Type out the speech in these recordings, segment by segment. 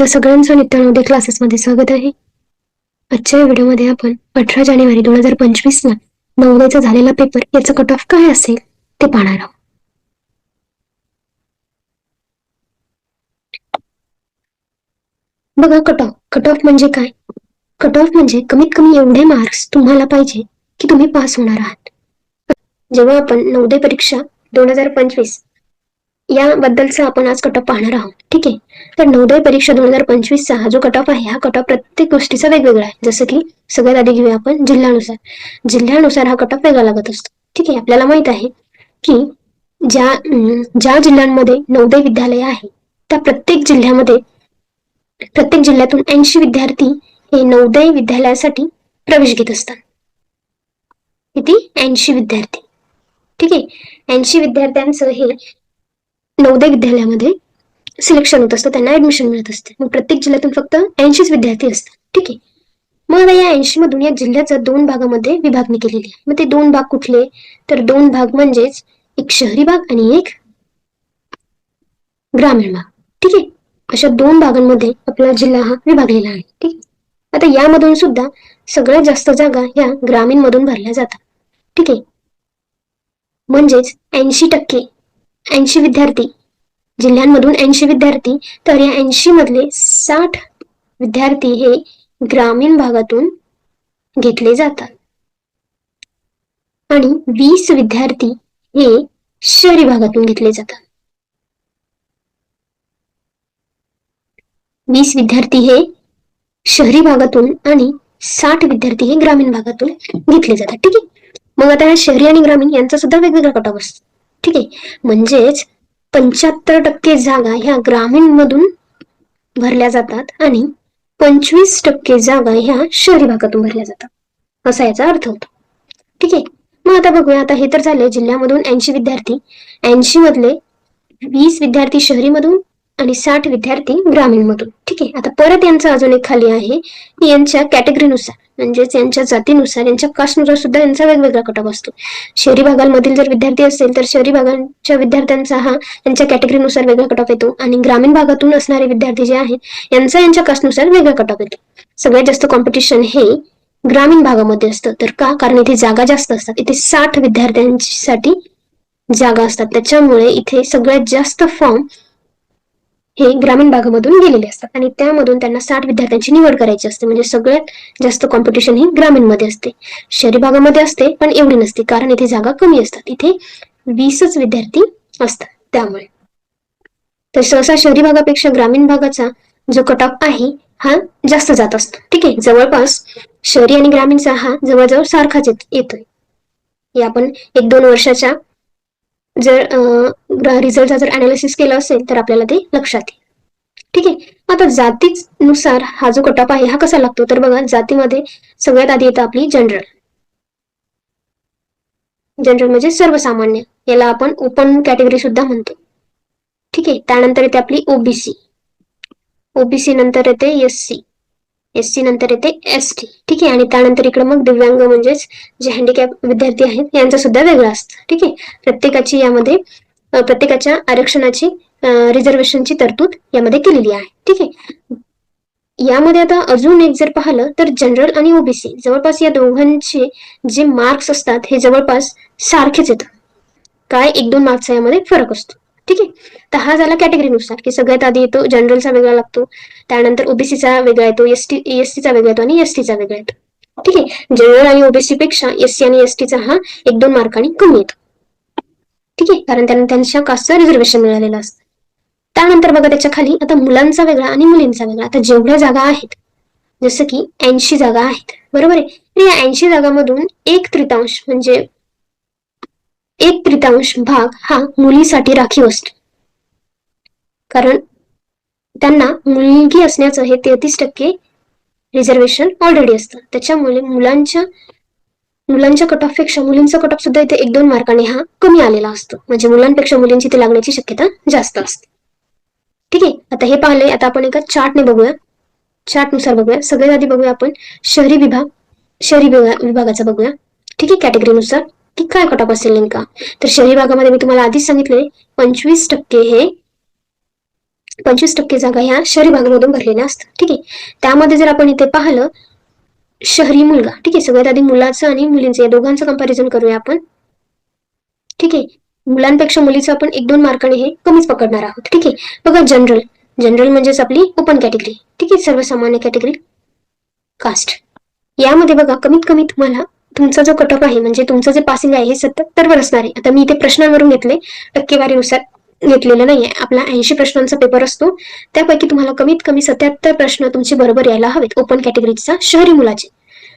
तर सगळ्यांचं नित्यानोदय क्लासेसमध्ये स्वागत आहे. आजच्या या व्हिडिओमध्ये आपण अठरा जानेवारी दोन हजार पंचवीस ला नवव्याचा झालेला पेपर याचा कट ऑफ काय असेल ते पाहणार आहोत. बघा कट ऑफ कट ऑफ म्हणजे काय? कट ऑफ म्हणजे कमीत कमी एवढे मार्क्स तुम्हाला पाहिजे की तुम्ही पास होणार आहात. जेव्हा आपण नवोदय परीक्षा दोन हजार पंचवीस याबद्दलचा आपण आज कट पाहणार आहोत. ठीक आहे? तर नवोदय परीक्षा दोन हजार पंचवीसचा हा जो कटॉप आहे हा कट प्रत्येक गोष्टीचा वेगवेगळा आहे. जसं की सगळ्यात आधी घेऊया आपण जिल्ह्यानुसार. जिल्ह्यानुसार हा कट वेगळा लागत असतो. ठीक आहे? आपल्याला माहीत आहे की ज्या ज्या जिल्ह्यांमध्ये नवोदय विद्यालय आहे त्या प्रत्येक जिल्ह्यामध्ये प्रत्येक जिल्ह्यातून ऐंशी विद्यार्थी हे नवोदय विद्यालयासाठी प्रवेश घेत असतात. किती? ऐंशी विद्यार्थी. ठीक आहे? ऐंशी विद्यार्थ्यांचं हे नवोदय विद्यालयामध्ये सिलेक्शन होत असतं त्यांना ऍडमिशन मिळत असते. मग प्रत्येक जिल्ह्यातून फक्त ऐंशीच विद्यार्थी असतात. ठीक आहे. मग आता या ऐंशी मधून या जिल्ह्याचा दोन भागामध्ये विभागणी केलेली आहे. मग ते दोन भाग कुठले? तर दोन भाग म्हणजेच एक शहरी भाग आणि एक ग्रामीण भाग. ठीक आहे? अशा दोन भागांमध्ये आपला जिल्हा हा विभागलेला आहे. ठीक आहे? आता यामधून सुद्धा सगळ्यात जास्त जागा या ग्रामीण मधून भरल्या जातात. ठीक आहे? म्हणजेच ऐंशी टक्के ऐंशी विद्यार्थी. जिल्ह्यांमधून ऐंशी विद्यार्थी तर या ऐंशी मधले साठ विद्यार्थी हे ग्रामीण भागातून घेतले जातात. आणि वीस विद्यार्थी हे शहरी भागातून घेतले जातात. वीस विद्यार्थी हे शहरी भागातून आणि साठ विद्यार्थी हे ग्रामीण भागातून घेतले जातात. ठीक आहे? मग आता शहरी आणि ग्रामीण यांचा सुद्धा वेगवेगळा कट ऑफ असतो. ठीक आहे. म्हणजेच पंच्याहत्तर टक्के जागा ह्या ग्रामीण मधून भरल्या जातात आणि पंचवीस टक्के जागा ह्या शहरी भागातून भरल्या जातात. असा याचा अर्थ होतो. ठीक आहे. मग आता बघूया. आता हे तर झाले जिल्ह्यामधून ऐंशी विद्यार्थी. ऐंशी मधले वीस विद्यार्थी शहरीमधून आणि साठ विद्यार्थी ग्रामीण मधून ठीक आहे? आता परत यांचा अजून एक खाली आहे. यांच्या कॅटेगरीनुसार म्हणजेच यांच्या जातीनुसार यांच्या कास्टनुसार सुद्धा यांचा वेगवेगळा कटअप असतो. शहरी भागांमधील जर विद्यार्थी असेल तर शहरी भागांच्या विद्यार्थ्यांचा हा त्यांच्या कॅटेगरीनुसार वेगळा कट येतो. आणि ग्रामीण भागातून असणारे विद्यार्थी जे आहेत यांचा यांच्या कास्टनुसार वेगळा कट येतो. सगळ्यात जास्त कॉम्पिटिशन हे ग्रामीण भागामध्ये असतं. तर का? कारण इथे जागा जास्त असतात. इथे साठ विद्यार्थ्यांसाठी जागा असतात. त्याच्यामुळे इथे सगळ्यात जास्त फॉर्म हे ग्रामीण भागामधून गेलेले असतात. आणि त्यामधून त्यांना साठ विद्यार्थ्यांची निवड करायची असते. म्हणजे सगळ्यात जास्त कॉम्पिटिशन ही ग्रामीणमध्ये असते. शहरी भागामध्ये असते पण एवढी नसते. कारण इथे जागा कमी असतात. इथे वीसच विद्यार्थी असतात त्यामुळे. तर सहसा शहरी भागापेक्षा ग्रामीण भागाचा जो कट ऑफ आहे हा जास्त जात असतो. ठीक आहे? जवळपास शहरी आणि ग्रामीणचा हा जवळजवळ सारखाच येत- येतोय. हे आपण एक दोन वर्षाच्या जर रिझल्टचा जर अनालिसिस केलं असेल तर आपल्याला ते लक्षात येईल. ठीक आहे? आता जातीनुसार हा जो कट आहे हा कसा लागतो? तर बघा जातीमध्ये सगळ्यात आधी येतं आपली जनरल जनरल म्हणजे सर्वसामान्य. याला आपण ओपन कॅटेगरी सुद्धा म्हणतो. ठीक आहे? त्यानंतर येते आपली ओबीसी ओबीसी नंतर येते एस सी एससी नंतर येते एस टी ठीक आहे? आणि त्यानंतर इकडे मग दिव्यांग म्हणजेच जे हँडिकॅप विद्यार्थी आहेत यांचं सुद्धा वेगळा असतं. ठीक आहे? प्रत्येकाची यामध्ये प्रत्येकाच्या आरक्षणाची रिझर्वेशनची तरतूद यामध्ये केलेली आहे. ठीक आहे? यामध्ये आता अजून एक जर पाहिलं तर जनरल आणि ओबीसी जवळपास या दोघांचे जे मार्क्स असतात हे जवळपास सारखेच येतात. काय? एक दोन मार्क्सचा यामध्ये फरक असतो. ठीक आहे? तर हा झाला कॅटेगरीनुसार की सगळ्यात आधी येतो जनरलचा वेगळा लागतो त्यानंतर ओबीसीचा वेगळा येतो एसटी एसटीचा वेगळा येतो आणि एसटीचा वेगळा येतो. ठीक आहे? जनरल आणि ओबीसी पेक्षा एससी आणि एसटीचा हा एक दोन मार्कांनी कमी येतो. ठीक आहे? कारण त्यांना त्यांच्या कास्टचं रिझर्वेशन मिळालेलं असतं. त्यानंतर बघा त्याच्याखाली आता मुलांचा वेगळा आणि मुलींचा वेगळा. आता जेवढ्या जागा आहेत जसं की ऐंशी जागा आहेत. बरोबर आहे? तर या ऐंशी जागामधून एक तृतांश म्हणजे एक तृतीयांश भाग हा मुलीसाठी राखीव असतो. कारण त्यांना मुलगी असण्याचं हे तेहतीस टक्के रिझर्वेशन ऑलरेडी असतं. त्याच्यामुळे मुलांच्या मुलांच्या कट ऑफपेक्षा मुलींचा कट ऑफ सुद्धा इथे एक दोन मार्काने हा कमी आलेला असतो. म्हणजे मुलांपेक्षा मुलींची इथे लागण्याची शक्यता जास्त असते. ठीक आहे? आता हे पाहिले आता आपण एका चार्टने बघूया. चार्टनुसार बघूया. सगळ्यात आधी बघूया आपण शहरी विभाग शहरी विभागाचा बघूया. ठीक आहे? कॅटेगरीनुसार. की काय कट असेल नेमका? तर शहरी भागामध्ये मी तुम्हाला आधीच सांगितले पंचवीस टक्के हे पंचवीस टक्के जागा ह्या शहरी भागामधून भरलेल्या असतात. ठीक आहे? त्यामध्ये जर आपण इथे पाहिलं शहरी मुलगा ठीक आहे? सगळ्यात आधी मुलाचं आणि मुलींचं या दोघांचं कंपॅरिझन करूया आपण. ठीक आहे? मुलांपेक्षा मुलीचं आपण एक दोन मार्काने हे कमीच पकडणार आहोत. ठीक आहे? बघा जनरल जनरल म्हणजेच आपली ओपन कॅटेगरी ठीक आहे? सर्वसामान्य कॅटेगरी कास्ट यामध्ये बघा कमीत कमी तुम्हाला तुमचा जो कटअप आहे म्हणजे तुमचं जे पासिंग आहे हे सत्याहत्तरवर असणार आहे. आता मी इथे प्रश्नांवरून घेतले टक्केवारीनुसार घेतलेलं नाही आहे आपला ऐंशी प्रश्नांचा पेपर असतो. त्यापैकी तुम्हाला कमीत कमी सत्याहत्तर प्रश्न तुमचे बरोबर यायला हवेत. ओपन कॅटेगरीचा शहरी मुलाचे.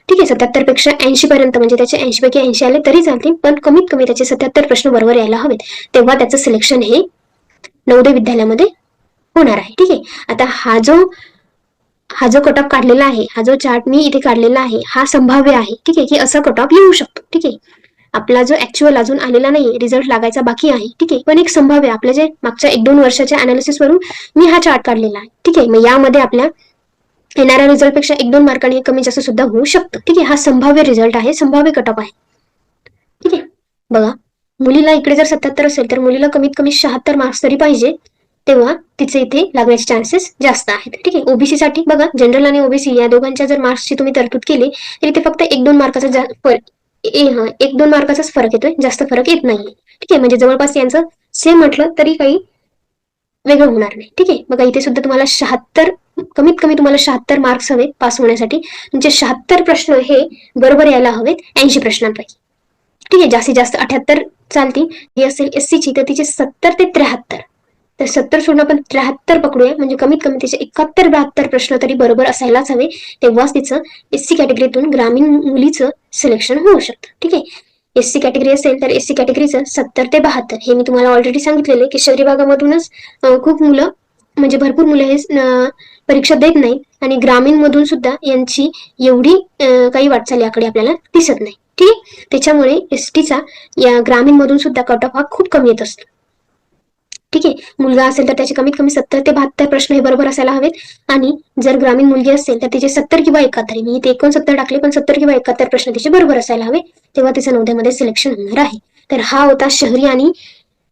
ठीक आहे सत्याहत्तरपेक्षा ऐंशी पर्यंत म्हणजे त्याचे ऐंशी पैकी ऐंशी आले तरी चालतील पण कमीत कमी त्याचे सत्याहत्तर प्रश्न बरोबर यायला हवेत. तेव्हा त्याचं सिलेक्शन हे नवोदय विद्यालयामध्ये होणार आहे. ठीक आहे आता हा जो हा जो कट ऑफ काढलेला आहे हा जो चार्ट मी इथे काढलेला आहे हा संभाव्य आहे ठीक आहे? की असा कट ऑफ येऊ शकतो ठीक आहे? आपला जो ऍक्च्युअल अजून आलेला नाही रिझल्ट लागायचा बाकी आहे ठीक आहे? पण एक संभाव्य आपल्या जे मागच्या एक दोन वर्षाच्या अनालिसिस वरून मी हा चार्ट काढलेला आहे ठीक आहे? मग यामध्ये आपल्या येणाऱ्या रिझल्टपेक्षा एक दोन मार्कांनी कमी जास्त सुद्धा होऊ शकतं ठीक आहे? हा संभाव्य रिझल्ट आहे संभाव्य कट ऑफ आहे ठीक आहे? बघा मुलीला इकडे जर सत्याहत्तर असेल तर मुलीला कमीत कमी शहात्तर मार्क्स तरी पाहिजे तेव्हा तिचे इथे लागण्याचे चान्सेस जास्त आहेत. ठीक आहे? ओबीसी साठी बघा जनरल आणि ओबीसी या दोघांच्या जर मार्क्सची तुम्ही तरतूद केली तर इथे फक्त एक दोन मार्काचा एक दोन मार्काचाच फरक येतोय. जास्त फरक येत नाही ठीक आहे? म्हणजे जवळपास यांचं सेम म्हटलं तरी काही वेगळं होणार नाही. ठीक आहे? बघा इथे सुद्धा तुम्हाला शहात्तर कमीत कमी तुम्हाला शहात्तर मार्क्स हवेत पास होण्यासाठी. तुमचे शहात्तर प्रश्न हे बरोबर यायला हवेत ऐंशी प्रश्नांपैकी. ठीक आहे? जास्तीत जास्त अठ्याहत्तर चालतील. ही असेल एस ची तर तिचे सत्तर ते त्र्याहत्तर. तर सत्तर सोडून आपण त्र्याहत्तर पकडूया. म्हणजे कमीत कमी तिचे एकाहत्तर बहात्तर प्रश्न तरी बरोबर असायलाच हवे. तेव्हाच तिचं एस सी कॅटेगरीतून ग्रामीण मुलीचं सिलेक्शन होऊ शकतं. ठीक आहे? एस सी कॅटेगरी असेल तर एस सी कॅटेगरीचं सत्तर ते बहात्तर. हे मी तुम्हाला ऑलरेडी सांगितलेले की शहरी भागामधूनच खूप मुलं म्हणजे भरपूर मुलं हे परीक्षा देत नाहीत. आणि ग्रामीण मधून सुद्धा यांची एवढी काही वाटचाल याकडे आपल्याला दिसत नाही. ठीक आहे? त्याच्यामुळे एस टीचा या ग्रामीण मधून सुद्धा कट ऑफ हा खूप कमी येत असतो. ठीक आहे. मुलगा असेल तर त्याचे कमीत कमी सत्तर ते बहात्तर प्रश्न हे बरोबर असायला हवेत. आणि जर ग्रामीण मुलगी असेल तर तिचे सत्तर किंवा एकाहत्तर. मी इथे एकोणसत्तर टाकले पण सत्तर किंवा एकाहत्तर प्रश्न तिचे बरोबर असायला हवे तेव्हा तिचं नवद्यामध्ये सिलेक्शन होणार आहे. तर हा होता शहरी आणि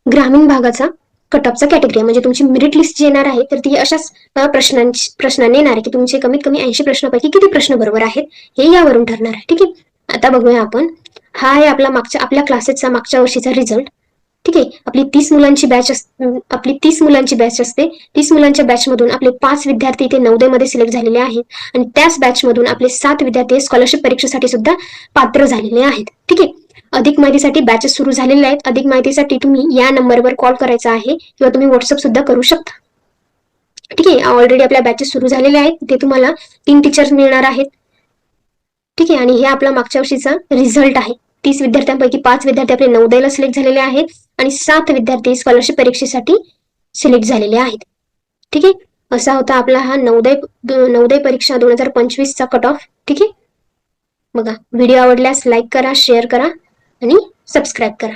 ग्रामीण भागाचा कट ऑफचा कॅटेगरी म्हणजे तुमची मेरिट लिस्ट जी येणार आहे तर ती अशाच प्रश्नांची प्रश्नांनी येणार आहे की तुमचे कमीत कमी ऐंशी प्रश्नापैकी किती प्रश्न बरोबर आहेत हे यावरून ठरणार आहे. ठीक आहे. आता बघूया आपण. हा आहे आपला मागच्या आपल्या क्लासेसचा मागच्या वर्षीचा रिझल्ट ठीक आहे? आपली तीस मुलांची बॅच आपली तीस मुलांची बॅच असते. तीस मुलांच्या बॅच मधून आपले पाच विद्यार्थी इथे नवदे मध्ये सिलेक्ट झालेले आहेत. आणि त्याच बॅच मधून आपले सात विद्यार्थी स्कॉलरशिप परीक्षेसाठी सुद्धा पात्र झालेले आहेत. ठीक आहे? अधिक माहितीसाठी बॅचेस सुरू झालेले आहेत. अधिक माहितीसाठी तुम्ही या नंबरवर कॉल करायचा आहे किंवा तुम्ही व्हॉट्सअप सुद्धा करू शकता. ठीक आहे? ऑलरेडी आपल्या बॅचेस सुरू झालेले आहेत. ते तुम्हाला तीन टीचर्स मिळणार आहेत. ठीक आहे? आणि हे आपला मागच्या वर्षीचा रिझल्ट आहे. तीस विद्यार्थ्यांपैकी पाच विद्यार्थी आपले नवोदयला सिलेक्ट झालेले आहेत आणि सात विद्यार्थी स्कॉलरशिप परीक्षेसाठी सिलेक्ट झालेले आहेत. ठीक आहे? असा होता आपला हा नवोदय नवोदय परीक्षा दोन हजार पंचवीसचा कट ऑफ ठीक आहे? बघा व्हिडिओ आवडल्यास लाईक करा शेअर करा आणि सबस्क्राईब करा.